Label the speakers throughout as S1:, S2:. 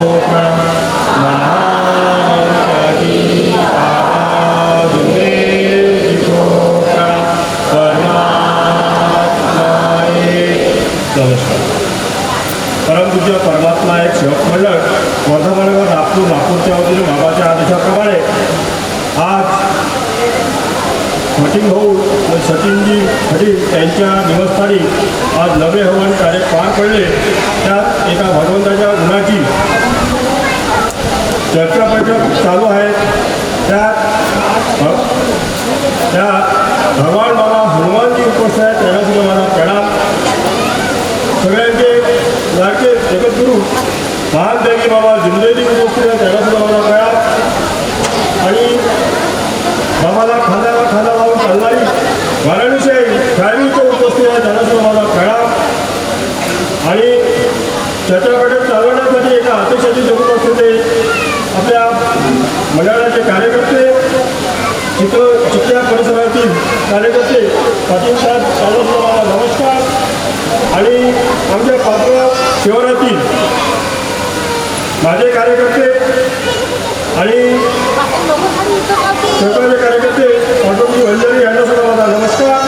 S1: नमस्कार परमपूज्य परमात्मा एक सेवक मंडळ वर्धमानगर नागपूर नागपूरच्या वतीने बाबाच्या आदेशाप्रमाणे आज फटिंग भाऊ व सचिनजी खडी यांच्या निवासस्थानी आज नवे हवन कार्य पार पडले. त्यात एका भगवंताच्या गुणाची चर्चा बैठक चालू आहे त्यात त्या भगवान बाबा हनुमानजी उपस्थित आहेत त्यांना सुद्धा माझा प्रणाम. सगळ्यांचे लाडके जगद्गुरू महादेवी बाबा जिंदेजी उपस्थित आहेत त्यांना सुद्धा माझा प्रणाम. आणि बाबाला खांद्याला खांदा लावून चालणारी वाराणसी शारीरिक उपस्थित आहे त्यांना सुद्धा माझा प्रणाम. आणि चर्चा बैठक चालवण्यासाठी एका अतिशय जगत असलेले मंडळाचे कार्यकर्ते चित्र चित्र्या परिसरातील कार्यकर्ते पाटील साहेब चालवतो नमस्कार. आणि आमच्या पात्र शहरातील माझे कार्यकर्ते आणि सरकारचे कार्यकर्ते पाटोजी वंजारी यांना सुद्धा माझा नमस्कार.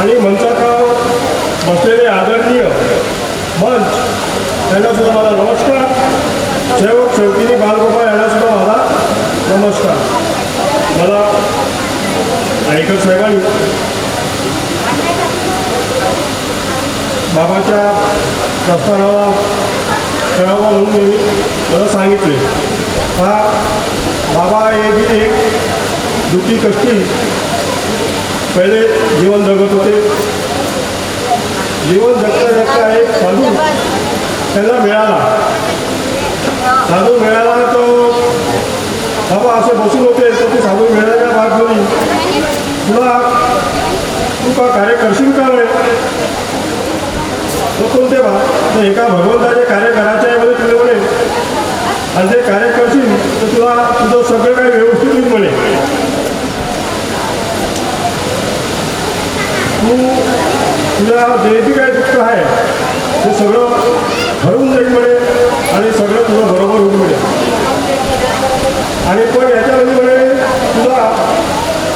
S1: आणि मंचावर बसलेले आदरणीय मंच यांना सुद्धा माझा नमस्कार. सेवक हो, शेवटीने बालगोपाळ यांना सुद्धा माझा नमस्कार. मला आयकर साहेबांनी बाबाच्या प्रस्थानाला कळावा म्हणून मी मला सांगितले. हा बाबा हे एक दुःखी कष्टी. पहिले जीवन जगत होते. जीवन जगता जगता एक साधू त्यांना मिळाला. साधू मिळाला तो बाबा असे बसून होते तर ते साधू मिळाल्या भाग होईल तुला तू कार्य करशील का तो कोणते बा तर एका भगवंताचे कार्य करायचे आहे म्हणे तुला म्हणे आणि ते कार्य करशील तर तुला तुझं सगळं काही व्यवस्थित होईल म्हणे. तू तुझ्या जे बी काय दुःख आहे ते सगळं भरून जाईल म्हणे. आणि सगळं तुझं बरोबर होऊन म्हणे. आणि पण याच्यामध्ये म्हणे तुला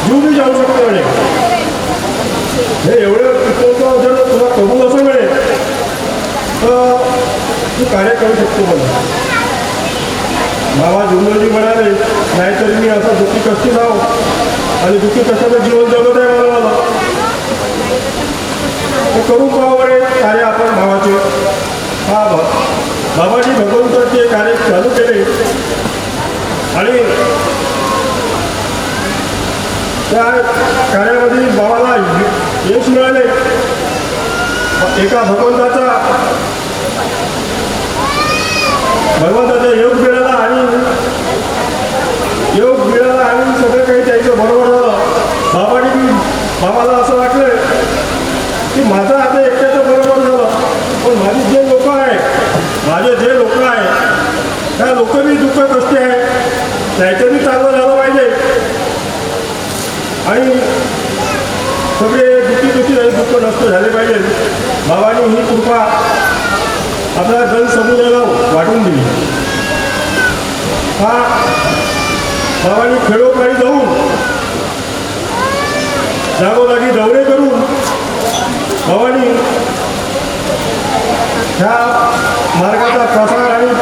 S1: जीव बी जाऊ शकतो म्हणे. हे एवढं पिकवतो जर तुला कबूल असं मिळेल तर तू कार्य करू शकतो म्हणे. बाबा जुंदरजी म्हणाले नाहीतरी मी असं दुःखी कष्टी जाऊ. आणि दुःखी कष्टाचं जीवन जगत आहे मला मला. करू पाहू पाहावं कार्य आपण भावाचे. हा बाबाजी भगवंताचे कार्य चालू केले. आणि त्या कार्यामध्ये बाबाला यश मिळाले. एका भगवंताचा भगवंताचा योग मिळाला आणि योग मिळाला आणि सगळं काही त्याचं बरोबर झालं. बाबाने बाबाला असं वाटलं की माझं आता एकट्या बरोबर झालं पण माझी जे लोक आहे माझे जे लोक आहे त्या लोक बी दुःख कष्टी आहे त्याचं बी चांगलं झालं पाहिजे आणि सगळे दुःखी दुःखी आणि दुःख नष्ट झाले पाहिजे बाबांनी ही कृपा आपल्या जनसमुदायाला वाटून दिली. हा बाबांनी खेडोपाडी जाऊन जागोजागी दौरे करून बाबांनी ह्या मार्गाचा प्रसार आणि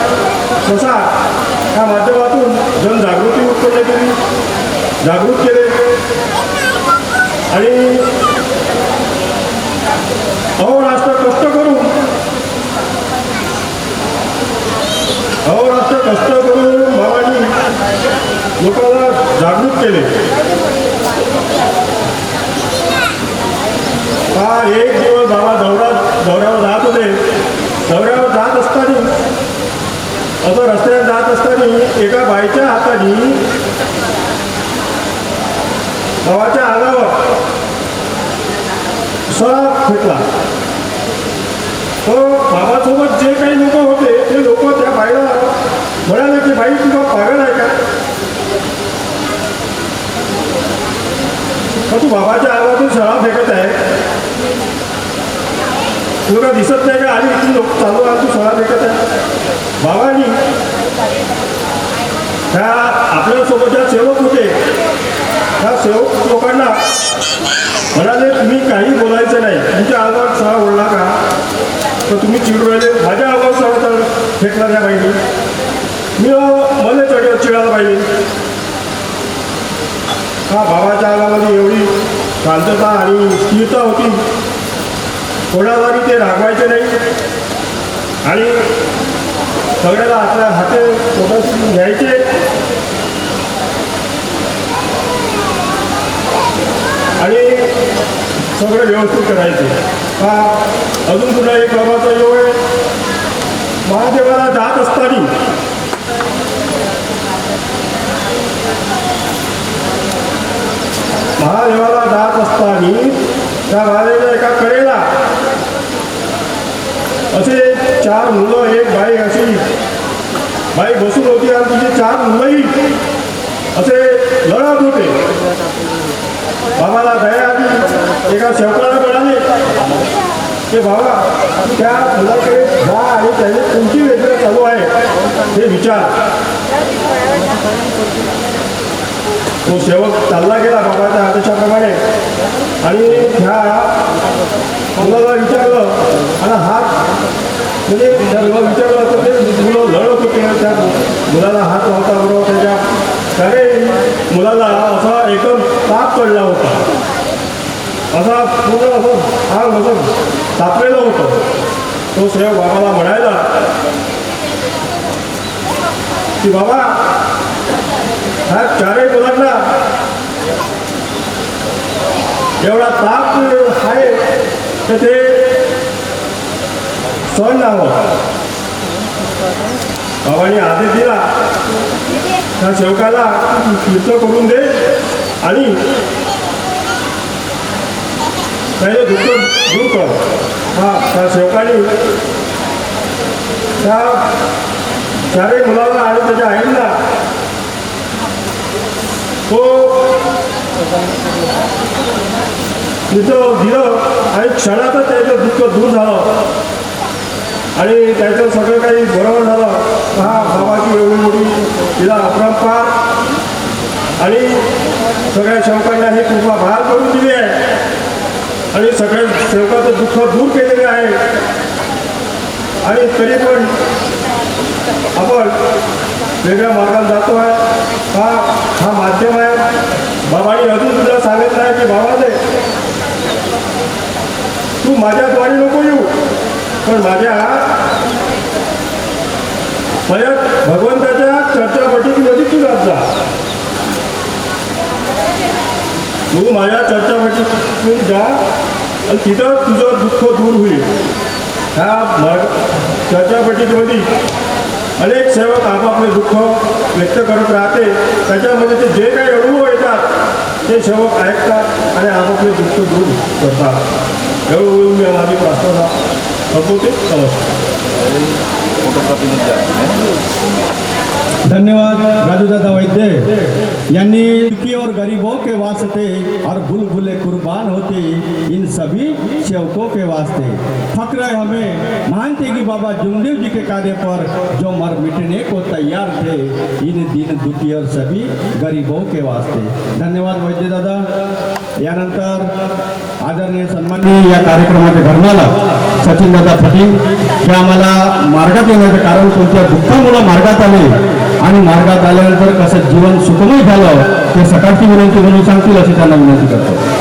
S1: प्रसार ह्या माध्यमातून जनजागृती उत्पन्न केली जागृत केले. आणि अहोराष्ट्र कष्ट करून अहोराष्ट्र कष्ट करून भावानी लोकांना जागृत केले. हा एक दिवस बाबा दौरा दौऱ्यावर जात होते. दौऱ्यावर जात असताना असं रस्त्यावर जात असताना एका बाईच्या हाताने भावाच्या अंगावर सळा फेकला. तो बाबासोबत जे काही लोक होते ते लोक त्या बाईला म्हणाले की बाई तुला पागल आहे का? मग तू बाबाच्या अंगातून सळा फेकत आहे. तुला दिसत नाही का? आणि इथून लोक चालू आहे तू सगळा फेकत आहे. बाबानी त्या आपल्यासोबत ज्या सेवक होते त्या सेवक लोकांना म्हणाले तुम्ही काही बोलायचं नाही. तुमच्या तर तुम्ही चिडवायचे माझ्या आवाज सहा तर फेकला पाहिजे मी मला चढ चिडायला पाहिजे. हा बाबाच्या आगामध्ये एवढी शांतता आणि स्थिरता होती? कोणालाही ते रागवायचे नाही. आणि सगळ्याला आपल्या हाते स्वतः घ्यायचे. आणि सगळं व्यवस्थित करायचे. हा अजून पुन्हा एक बाबाचा योग आहे. महादेवाला जात असताना महादेवाला जात असताना त्या महादेवाच्या एका कडेला असे चार मुलं एक बाई अशी बाई बसून होती आणि तिचे चार मुलंही असे लढत होते. बाबाला दया आली. एका सेवकाला म्हणाले की बाबा त्या मुलाकडे जा आणि त्याने कोणती वेदना चालू आहे? हे विचार. तो सेवक चालला गेला बाबाच्या आदेशाप्रमाणे. आणि ह्या मुलाला विचारलं आणि हात म्हणजे त्या मुला विचारलं तर ते मुलं लढत होते. त्या मुलाला हात लावता बरोबर त्याच्या त्याने मुलाला असा एकदम ताप पडला होता. असा पूर्ण असं फार म्हणजे असं तापलेलं होतं. तो सेवक बाबाला म्हणायला की बाबा ह्या चारही मुलांना एवढा ताप आहे तर ते सण लावं बाबांनी आदेश दिला त्या सेवकाला मित्र करून दे आणि पहिले दुःख दूर कर हा त्या सेवकाने त्या चारही मुलांना आणि त्याच्या आईला तो हो. तिथं दिलं आणि क्षणातच त्याचं दुःख दूर झालं. आणि त्याचं सगळं काही बरोबर झालं. हा बाबाची एवढी मोठी तिला अपरंपार आणि सगळ्या सेवकांना ही कृपा बाहेर करून दिली. आहे आणि सगळ्या सेवकाचं दुःख दूर केलेले आहे. आणि तरी पण आपण वेगळ्या मार्गाला जातो आहे. हा हा माध्यम आहे. बाबाने अजून तुला सांगितलं आहे की बाबाने तू माझ्या द्वारी नको येऊ पण माझ्या परत भगवंताच्या चर्चापटीमध्ये तू जात जा. तू माझ्या चर्चापटीतून जा आणि तिथं तुझं दुःख दूर होईल. ह्या मार्ग चर्चापटीमध्ये अनेक सेवक आपापले दुःख व्यक्त करत राहते. त्याच्यामध्ये ते जे काही अनुभव येतात ते सेवक ऐकतात आणि आपापले दुःख दूर करतात. हळूहळू मी माझी प्रार्थना संपवते. नमस्कार.
S2: धन्यवाद राजू दादा वैद्य। यांनी दुखी और गरीबों के वास्ते और बुलबुले कुर्बान होते इन सभी सेवकों के वास्ते। फक्र है हमें, मानते कि बाबा जुमदेव जी के कार्य पर जो मर मिटने को तैयार थे, इन दिन दुखी और सभी गरीबों के वास्ते। धन्यवाद वैद्य दादा। यानंतर आदरणीय सन्माननीय या कार्यक्रमाच्या घडणाला सचिन दादा फटील हे आम्हाला मार्गात येण्याचं कारण तुमच्या दुःखामुळे मार्गात आले. आणि मार्गात आल्यानंतर कसं जीवन सुखमय झालं ते सकाळची विनंती म्हणून सांगतील अशी त्यांना विनंती करतो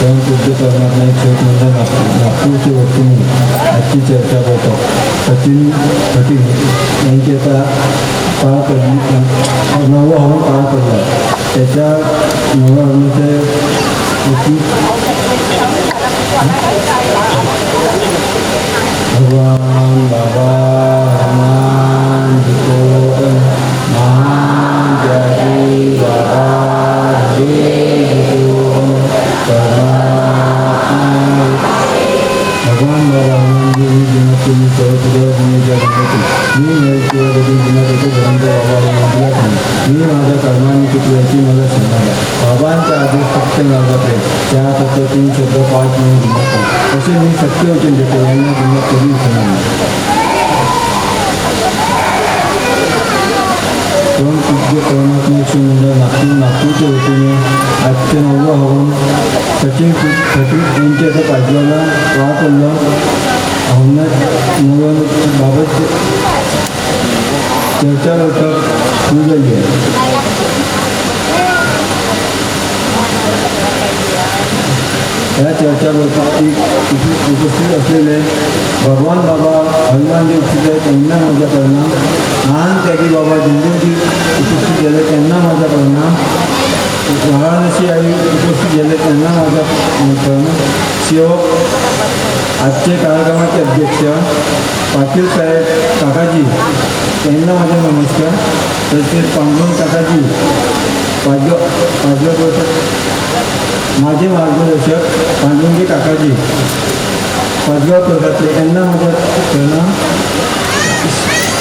S3: परंतु उद्योग करणार नाही खेळ म्हणजे नागपूर नागपूरची वतीने आजची चर्चा करतो सचिन पाटील यांची आता पार पडली नवं हवं पार पडलं त्याच्या नवं हवनाचे भगवान बाबा हनुमान जितो महान जय बाबा हरे जितो परमात्मा भगवान बाबा याची मला संधी आहे बाबांच्या आदेश फक्त मार्गात आहे त्या पद्धतीने शब्द पाठ म्हणून हिंमत आहे असे मी सत्यवचन देतो यांना हिंमत कधी होणार नाही दोन पूज्य परमात्मा श्री मंडळ नागपूर नागपूरच्या वतीने आजचे नववं हवन सचिन सचिन यांच्या आता पाजवाला वापरलं हवनात निवडणुकीबाबत चर्चा बैठक सुरू झाली आहे या चर्चा उप- उपस्थित असलेले भगवान बाबा उपस्थित आहेत त्यांना माझा परिणाम महान त्यागी बाबा दिंडोजी उपस्थित झाले त्यांना माझा परिणाम. वाराणसी आई उपस्थित झाले त्यांना माझा परिणाम सेवक आजचे कार्यक्रमाचे अध्यक्ष, पाटील साहेब काकाजी त्यांना माझा नमस्कार. तसेच पांडुरंग काकाजी पाजवा पाजवा माझे मार्गदर्शक पांडुरंगी काकाजी पाचव्या प्रकारचे यांना मदत करणं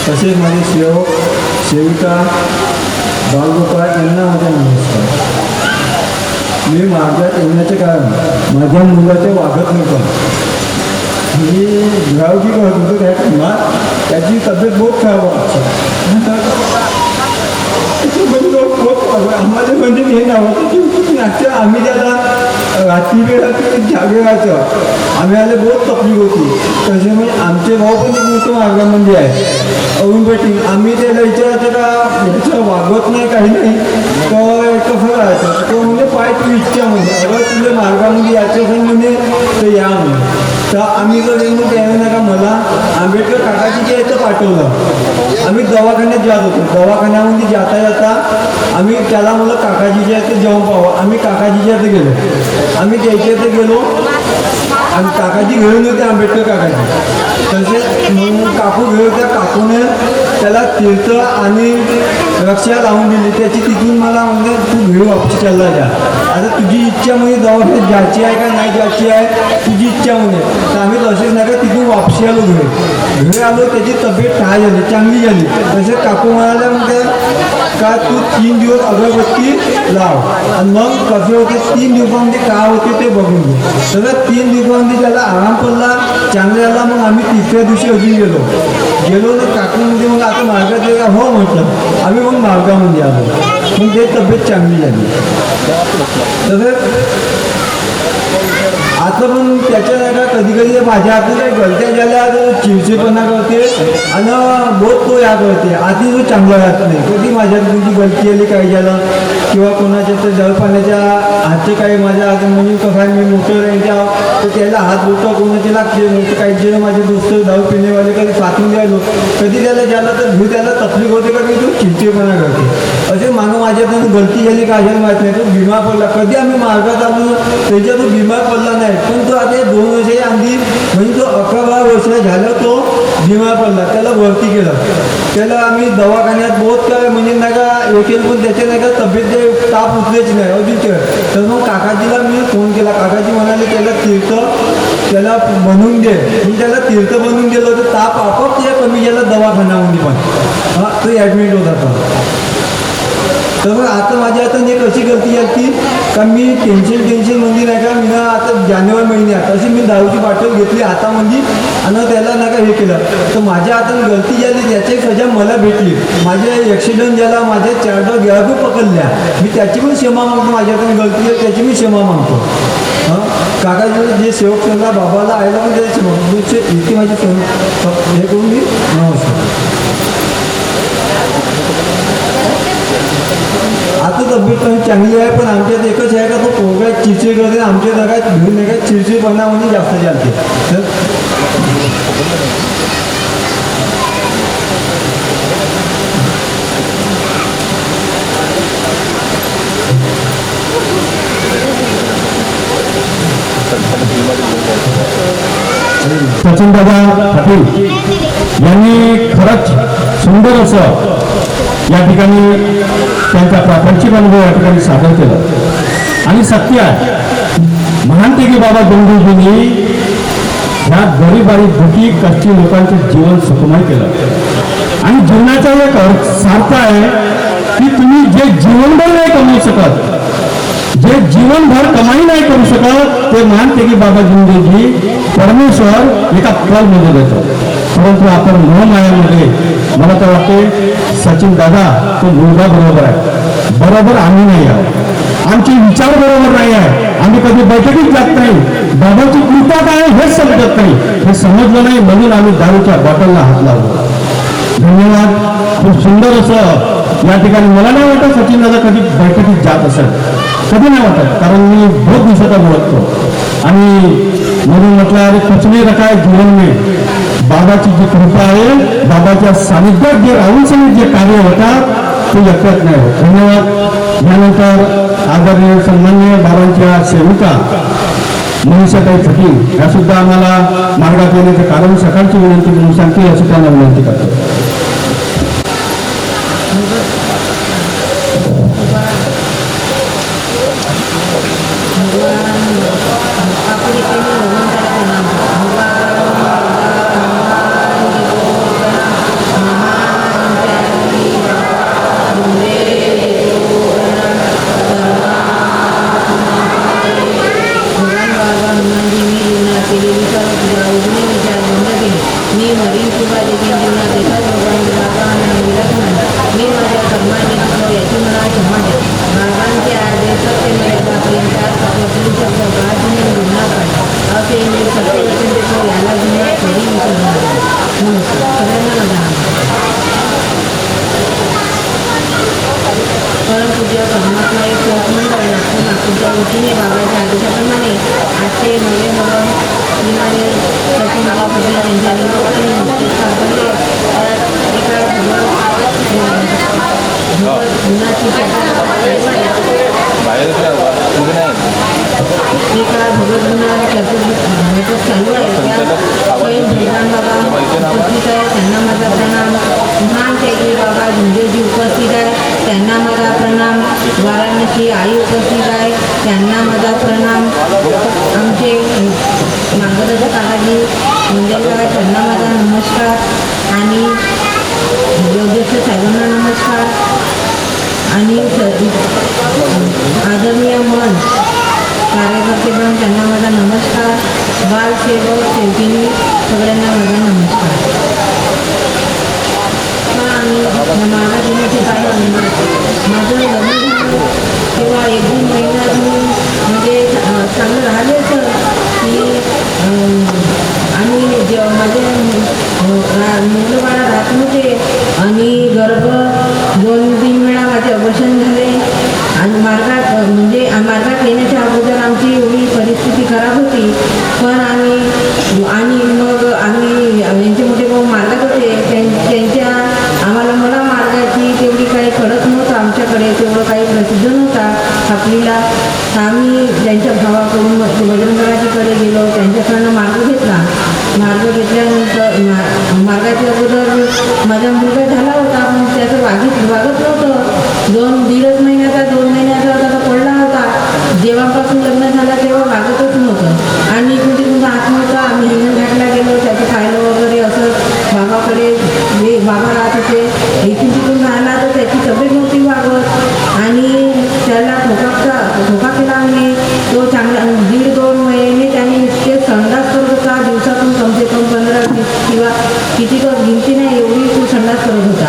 S3: तसेच माझे सेवक सेविका बालगोपाळ यांना माझा नमस्कार मी मार्गात येण्याचे कारण माझ्या मुलाचे वागत नव्हतं मी गावची करत होतो त्या टायमात त्याची तब्येत बहुत खराब व्हायची म्हणजे आम्हाला म्हणजे हे नव्हतं की आम्ही त्याला रात्री वेळा जागे राहायचं. आम्ही आले बहुत तकलीफ होती. तसे म्हणजे आमचे भाऊ पण एक मोठं मार्गामध्ये आहे अरुण पाटील आम्ही त्याला विचारायचं का याचं वागवत नाही काही नाही. तर कसं राहायचं. तो म्हणजे पाय तू इच्छा म्हणजे अगर तुझ्या मार्गामध्ये यायचं म्हणजे तर या म्हणजे तर आम्ही इकडे येऊन त्यावेळी नका का मला आंबेडकर काकाची जे इथं पाठवलं. आम्ही दवाखान्यात जात होतो. दवाखान्यामध्ये जाता जाता आम्ही त्याला मला काकाजीच्या ते जेवण पाहावं आम्ही काकाजीच्या इथे गेलो. आम्ही त्याच्या इथे गेलो. आणि काकाजी घेऊन होते आंबेडकर काकाजी. तसेच मग काकू घेऊन त्या काकूने त्याला तीर्थ आणि रक्षा लावून दिली. त्याची तिथून मला म्हणजे तू घेऊ वापस चालला जा. आता तुझी इच्छा म्हणजे दवाखान्यात जायची आहे का नाही जायची आहे तुझी इच्छा म्हणजे तर आम्ही तसेच नाही का तिथून वापसी आलो घरी. घरी आलो त्याची तब्येत ठाय झाली चांगली झाली. तसेच काकू म्हणाल्या म्हणजे का तू तीन दिवस अगरबत्ती लाव. आणि मग कसे होते तीन दिवसामध्ये काय होते ते बघून घे. तर तीन दिवसामध्ये त्याला आराम पडला चांगला झाला मग आम्ही तिसऱ्या दिवशी अजून गेलो. गेलो तर काकूमध्ये मग आता मार्गात आहे हो म्हटलं. आम्ही मग मार्गामध्ये आलो. मग ते तब्येत चांगली झाली. तसंच आता पण त्याच्या जागा का कधी कधी माझ्या हातून गलत्या झाल्या तर चिडचिडपणा करते आणि बहुत तो या करते. आधी तो चांगला राहत नाही. कधी माझ्या तुमची गलती आली काही झालं? किंवा कोणाच्या तर जळपाण्याच्या हातचे काही माझ्या हात म्हणजे कसं आहे मी मोठं राहायच्या तर त्याला हात बोटं कोणाचे लागते मग काही जे माझे दोस्त दारू पिणेवाले कधी साथून द्यायलो कधी त्याला ज्याला तर भू त्याला तकलीफ होते का मी तो चिडचिडपणा करते. असे मागं माझ्यातून गलती झाली काय झाली माहीत नाही तो बिमार पडला. कधी आम्ही मार्गात आलो त्याच्या तो बिमार पडला नाही. पण तो आता दोन वर्ष आधी म्हणजे तो अकरा बारा वर्ष झालं तो बिमार पडला त्याला भरती केलं. त्याला आम्ही दवाखान्यात बहुत काय म्हणजे नाही का येतील पण त्याच्या नाही का तब्येत ताप उचलेच नाही. हो, अजून ते तर मग काकाजीला मी फोन केला. काकाजी म्हणाले त्याला तीर्थ त्याला बनवून दे. मी त्याला तीर्थ बनवून दिलं तर ताप आपोआप त्याला कमी झाला दवाखान्यामध्ये पण. हा तो ॲडमिट होता. तर मग आता माझ्या आता एक अशी गलती आहे की का मी टेन्शन टेन्शन म्हणजे नाही का मी ना आता जानेवारी महिन्यात अशी मी दारूची बाटल घेतली हातामध्ये आणि त्याला नाही का हे केलं. तर माझ्या आता गलती झाली त्याची सजा मला भेटली. माझ्या ॲक्सिडेंट झाला माझ्या चार डॉग पकडल्या. मी त्याची पण क्षमा मागतो माझ्या हाताने गलती आहे त्याची मी क्षमा मागतो. हां? काका जे सेवक संघा बाबाला आयला पण त्याची क्षमा मागतो. इतकी माझी हे करून मी नमस्कार. आता तब्येत पण चांगली आहे पण आमच्यात एकच आहे का तो पोरगा चिडचिड करते आमच्या जगात घेऊन नाही का चिडचिडपणा म्हणजे जास्त चालते. तर
S2: सचिन दादा पाटील यांनी खरंच सुंदर असं या ठिकाणी त्यांचा प्रापंचिक अनुभव या ठिकाणी सादर केला. आणि सत्य आहे. महानतेकी बाबा गंगूजींनी ह्या गरीब आणि दुखी कष्टी लोकांचे जीवन सुखमय केलं. आणि जीवनाचा एक अर्थ सार्थ आहे की तुम्ही जे जीवनभर नाही कमवू शकत जे जीवनभर कमाई नाही करू शकत ते मानते की बाबा जिंदेजी परमेश्वर एका फलमध्ये देतो. परंतु आपण मोहमायामध्ये मला तर वाटते सचिन दादा तो मुलगा बरोबर आहे. बरोबर आम्ही नाही आहोत. आमचे विचार बरोबर नाही आहे आम्ही कधी बैठकीत जात नाही. बाबाची कृपा काय हेच समजत नाही. हे समजलं नाही म्हणून आम्ही दारूच्या बॉटलला हात लावलो धन्यवाद. खूप सुंदर असं या ठिकाणी मला नाही वाटत सचिन दादा कधी बैठकीत जात असेल. कधी नाही वाटत कारण मी बहुत दिवसाचा बोलतो आणि म्हणून म्हटलं अरे कुछ रकाय जीवन में? बाबाची जी कृपा आहे बाबाच्या सानिध्यात जे राहुल जे कार्य होतात ते लक्षात नाही होत. धन्यवाद. यानंतर आदरणीय सन्मान्य बाबांच्या सेविका मनीषाताई फटील ह्या सुद्धा आम्हाला मार्गात येण्याचे कारण सकाळची विनंती म्हणून सांगते अशी त्यांना विनंती करतो
S4: भगवान बाबा हनुमानजी मी जीवनात केलेली सर्व पूजा उजने विचार बंद केले मी मरीन किंवा देखील जीवनात एकाच भगवान बाबा आणि विराजमान मी माझ्या कर्माने चुकलो याची मला क्षमा द्या बाबांचे आदेश सत्य मर्यादा प्रेम त्यात वचन शब्द प्रार्थने गुन्हा पाठ असे मी सत्य वचन देतो याला जीवनात कधी विसरणार नाही. नमस्कार सगळ्यांना माझा नमस्कार परमपूज्य परमात्मा एक मंडळ नागपूर नागपूरच्या वतीने बाबाच्या आदेशाप्रमाणे आठशे नवे भवन विमाने सचिनराव पटेल यांच्या निरोपाने नुकतेच सापडले त्यात एका गुणाची एका भगवद्गुणा चतुर्थ चालू आहे त्या स्वयं भगवान बाबा उपस्थित आहे. त्यांना माझा प्रणाम. महान त्यागी बाबा झुंजेजी उपस्थित आहे. त्यांना माझा प्रणाम. वाराणसी आई उपस्थित आहे. त्यांना माझा प्रणाम. आमचे मार्गदर्शक काकाजी मुंडेकर त्यांना माझा नमस्कार आणि योगेश साहेबांना नमस्कार आणि स- आदरणीय मन कार्यकर्तेपण त्यांना माझा नमस्कार. बालसेवक सेवकिनी सगळ्यांना माझा नमस्कार. आणि माझा दिनाचे काय माझं लग्न झालं. तेव्हा एक दोन महिन्यात मी म्हणजे चांगलं राहिले तर की आम्ही आणि जेव्हा माझे मुलं बाळा राहत नव्हते आणि गर्भ दोन तीन वेळा माझे झाले. आणि मार्गात म्हणजे मार्गात येण्याच्या अगोदर आमची एवढी परिस्थिती खराब होती. पण आम्ही आणि मग आम्ही यांचे मोठे भाऊ मार्गात होते. त्यां- त्यांच्या आम्हाला मला मार्गाची तेवढी काही कळत नव्हतं आमच्याकडे. तेवढं काही प्रसिद्ध नव्हता आपलीला. आम्ही त्यांच्या भावाकडून मग बजरंगराजीकडे गेलो. त्यांच्याकडनं मार्ग घेतला. मार्ग घेतल्यानंतर मार्गाच्या अगोदर माझा मुलगा झाला होता. पण त्याचं वागित वागत नव्हतं दोन दीडच महिन्याचा दोन महिन्याचा होता तो पडला होता जेव्हापासून लग्न झालं तेव्हा वागतच नव्हतं आणि इकडून तिकडून हात नव्हता आम्ही हिंगणघाटला गेलो त्याचं खायला वगैरे असं बाबाकडे जे बाबा राहत होते इथून तिथून राहिला तर त्याची तब्येत नव्हती वागत आणि त्याला ठोकाचा ठोका केला आम्ही तो चांगला दीड दोन महिने त्याने इतके संडास करत होता दिवसातून कमसे कम पंधरा वीस किंवा किती तर गिनती नाही एवढी तो संडास करत होता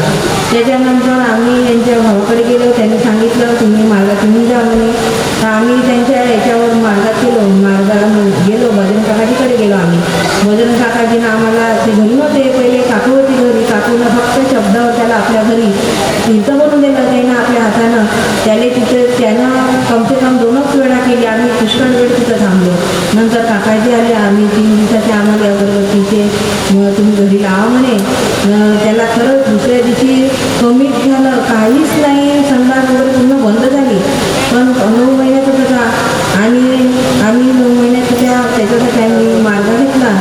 S4: त्याच्यानंतर आम्ही त्यांच्या भावाकडे गेलो त्यांनी सांगितलं तुम्ही मार्गात येऊन जा म्हणे तर आम्ही त्यांच्या याच्यावर मार्गात गेलो मार्गाला मग गेलो भजन काकाजीकडे गेलो आम्ही भजन काकाजीनं आम्हाला ते घरी होते पहिले काकू होती घरी काकूनं फक्त शब्दावर त्याला आपल्या घरी तीर्थ बनवून दिलं त्यानं आपल्या हातानं त्याने तिथे त्यानं कमसे कम दोनच वेळा केली आम्ही पुष्कळ वेळ तिथं थांबलो नंतर काकाजी आले आम्ही तीन दिवसाचे आम्हाला अगरबत्तीचे मग तुम्ही घरी लावा म्हणे अं, त्याला खरंच दुसऱ्या दिवशी कमीच झालं काहीच नाही संडास वगैरे पूर्ण बंद झाली पण नऊ महिन्याचा होता आणि आम्ही नऊ महिन्यात त्या त्याच्यासाठी आम्ही मार्ग घेतला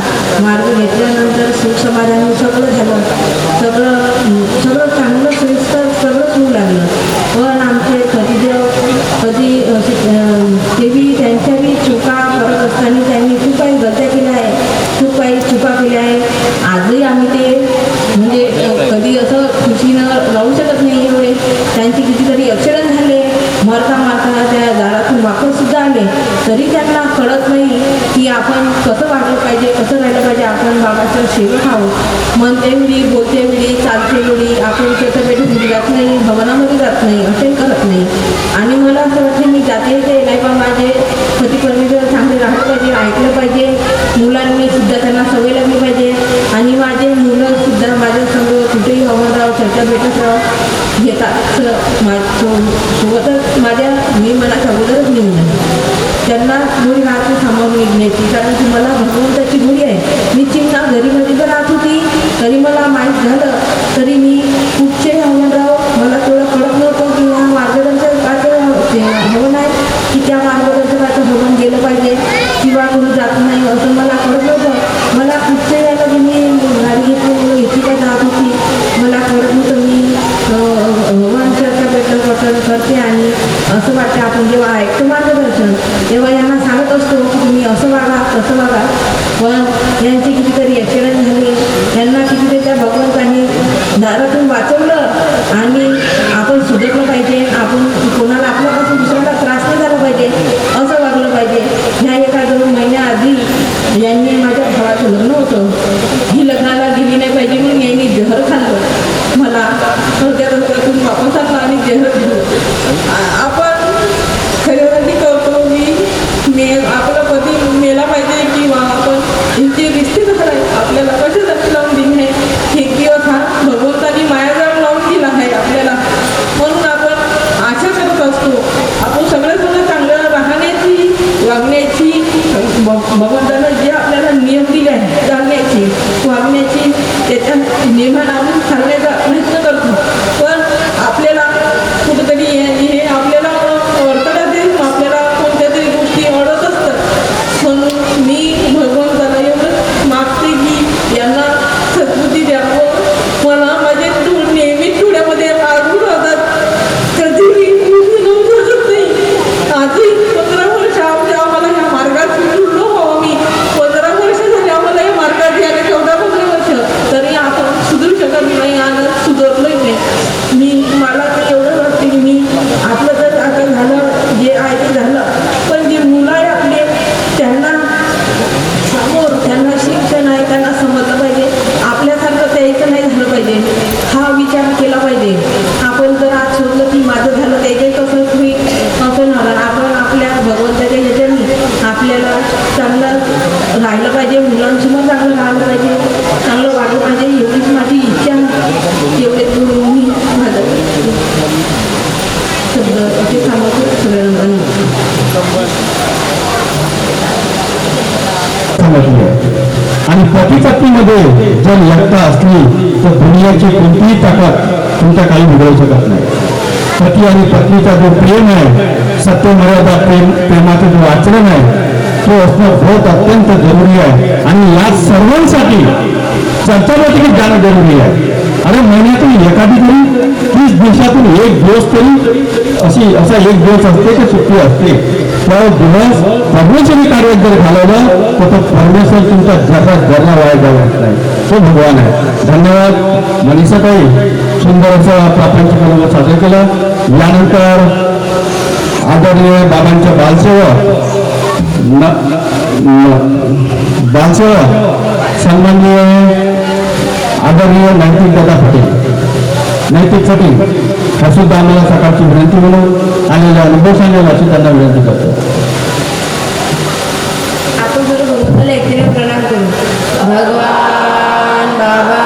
S4: मार्ग घेतल्यानंतर सुख समाधानी सगळं झालं सगळं सगळं चांगलं सोयीस्कर सगळंच होऊ लागलं पण आमचे पतिदेव कधी असे, अं, ते बी त्यांच्या बी चुका करत असताना त्यांनी खूप काही गलत्या केल्या आहे खूप काही चुका केल्या आहे आजही आम्ही ते म्हणजे अं, कधी असं खुशीनं राहू शकत नाही एवढे त्यांची कितीतरी ॲक्सिडेंट झाले मरता मला त्या दारातून वापस सुद्धा तरी त्यांना कळत नाही की आपण कसं वागलं पाहिजे कसं राहिलं पाहिजे आपण बाबाचं सेवक आहोत. म्हणते वेळी बोलते वेळी चालते वेळी आपण त्याचं भेटून जात नाही भवनामध्ये जात नाही अटेंड करत नाही. आणि मला असं वाटते मी जाते ते नाही बा माझे पती परमेश्वर चांगले राहत पाहिजे ऐकलं पाहिजे. मुलांनी सुद्धा त्यांना सवय लागली पाहिजे. आणि माझे मुलं सुद्धा माझ्यासमोर कुठेही हवनराव चर्चा भेटत राव घेतात मा- सोबतच माझ्या मी मनाच्या अगोदरच निघून त्यांना गोडी राहते सामावून निघण्याची कारण की मला भगवंताची गोडी आहे. मी घरी कधी तर राहत होती. तरी मला माहीत झालं तरी मी कुठचे हवनराव मला तेवढं कळत नव्हतं की ह्या मार्गदर्शकाचं हवन आहे की त्या मार्गदर्शकाचं हवन गेलं पाहिजे किंवा कुठं जात नाही असं मला कळत नव्हतं. मला कुठचे यायला की मी गाडी घेतली इथे काय जात होती. मला कळत नव्हतं मी हवन चर्चा पेट्रोल करते आणि असं वाटतं आपण जेव्हा ऐकतो मार्गदर्शन तेव्हा यांना सांगत असतो की तुम्ही असं वागा तसं वागा पण यांची कितीतरी ॲक्सिडेंट झाली यांना कितीतरी त्या भगवंतांनी दारातून वाचवलं आणि आपण सुधारलं पाहिजे आपण कोणाला आपल्यापासून दुसऱ्याला त्रास नाही झाला पाहिजे असं वागलं पाहिजे. ह्या एका दोन महिन्याआधी यांनी माझ्या भावाचं लग्न होतं. ही लग्नाला गेली नाही पाहिजे म्हणून यांनी जहर खाल्लं. मला त्या रस्त्यातून वापस आलो आणि जहर दिलं आ- आपण खरेदी करतो मी मे आपला पती मेला पाहिजे किंवा आपण जे रिश्तेदार आहे आपल्याला कशासाठी लावून दिली आहे हे दिवस हा भगवंतानी मायाजाळ लावून दिला आहे आपल्याला म्हणून आपण आशा करत असतो आपण सगळ्याजण चांगलं राहण्याची वागण्याची भ- भगवंतानं जे आपल्याला नियम दिले आहे चालण्याची वागण्याची त्याच्या नियमान आपण चालण्याचा प्रयत्न करतो पण आपल्याला कुठंतरी हे हे आपल्याला अडथळा देऊन आपल्याला कोणत्या तरी गोष्टी अडत असतात म्हणून मी भगवंताला एवढंच मागते की यांना सद्बुद्धी द्यावं मला माझे डो- नेहमी डोळ्यामध्ये आढळून राहतात कधीही मी नव्हतं शकत नाही आधी पंधरा वर्ष आमच्या आम्हाला ह्या मार्गात जुळलो हो मी पंधरा वर्ष झाली आम्हाला या मार्गात यायला चौदा पंधरा वर्ष तरी आपण सुधरू शकत नाही आणि सुधारलोही नाही मी मला तर एवढं वाटतं की मी आपलं जर आता झालं जे आहे ते झालं पण जे मुलं आहे आपले त्यांना समोर त्यांना शिक्षण आहे त्यांना समजलं पाहिजे आपल्यासारखं त्याचं नाही झालं पाहिजे हा विचार केला पाहिजे. आपण जर आज सोडलं की माझं झालं त्याचे कसं होईल. असं होणार. आपण आपल्या भगवंताच्या ह्याच्याने आपल्याला चांगलं राहिलं पाहिजे. मुलांसमोर चांगलं राहिलं पाहिजे. चांगलं वाटलं पाहिजे. एवढीच माझी इच्छा एवढे करून मी माझं. शब्द असे सांगतो. सगळ्यांना
S2: आणि पती पत्नीमध्ये जर एकता असली तर दुनियाची कोणतीही ताकद तुमच्या काही बिघडू शकत नाही. पती आणि पत्नीचा जो प्रेम आहे सत्यमर्यादा प्रेम प्रेमाचं जो आचरण आहे तो असणं बहुत अत्यंत जरुरी आहे. आणि या सर्वांसाठी चर्चाबैठकीत जाणं जरुरी आहे. अरे महिन्यातून एखादी तरी तीस दिवसातून एक दिवस तरी अशी असा एक दिवस असते की सुट्टी असते. त्या दिवस परमेश्वरी कार्य जर घालवलं तर तो परमेश्वर तुमच्या जगात जगा वाया जाऊ नाही तो भगवान आहे. धन्यवाद. मनीषाताई सुंदर असं प्रापंचिक पर्व साजरं केलं. यानंतर आदरणीय बाबांच्या बालसेवक बालसेवक सन्माननीय आदरणीय नैतिक दादा पटेल. नैतिक पटेल. हा सुद्धा आम्हाला सकाळची विनंती म्हणून आलेला अनुभव सांगायला अशी त्यांना विनंती करतो.
S4: आपण जर भगवंताला एकटीने प्रणाम करू. भगवान बाबा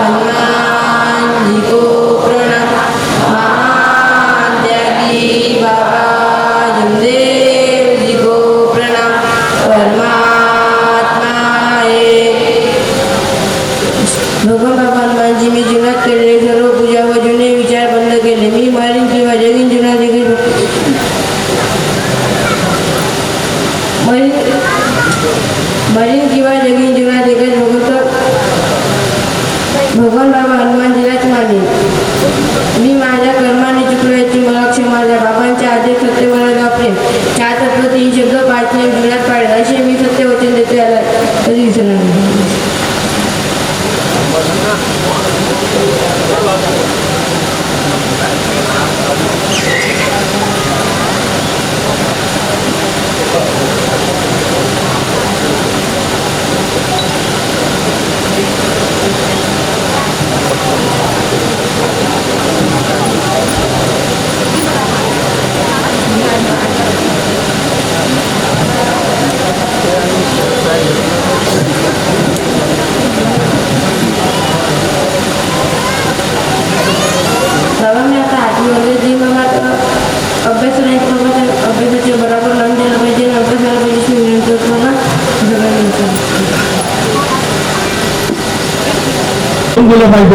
S4: हनुमान जी को प्रणाम महान त्यागी बाबा जमदेव जी को प्रणाम परमात्मा एक भगवान बाबा हनुमानजी मी जीवनात केलेले सर्व पूजा व जुने विचार बंद केले मी मारीन किंवा जगीन जीवनात देखील मरीन मरीन किंवा जगीन जीवनात एकच भगवत भगवान बाबा हनुमानजीलाच मानेन मी माझ्या कर्माने चुकल्याची मला क्षमा द्या बाबांच्या आदेश सत्य मला वापरे चार तत्व तीन शब्द पाच नियम जीवनात पाळले असे मी सत्य वचन देते याला कधी विसरणार नाही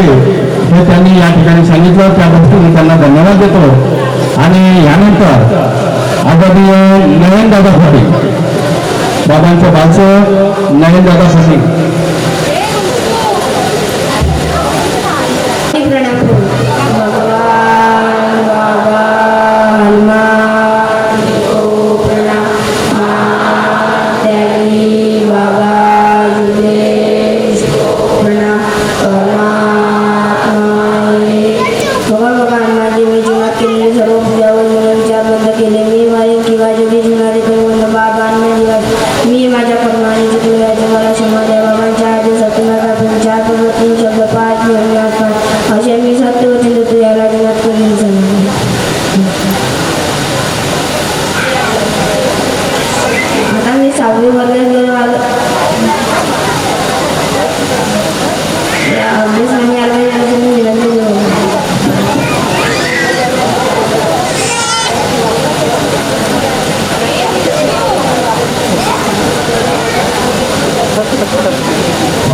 S2: होते. हे त्यांनी या ठिकाणी सांगितलं. त्या गोष्टी त्यांना धन्यवाद देतो. आणि यानंतर आदरणीय नयन दादा फटे बाबांचं बालचं नयन दादा फटे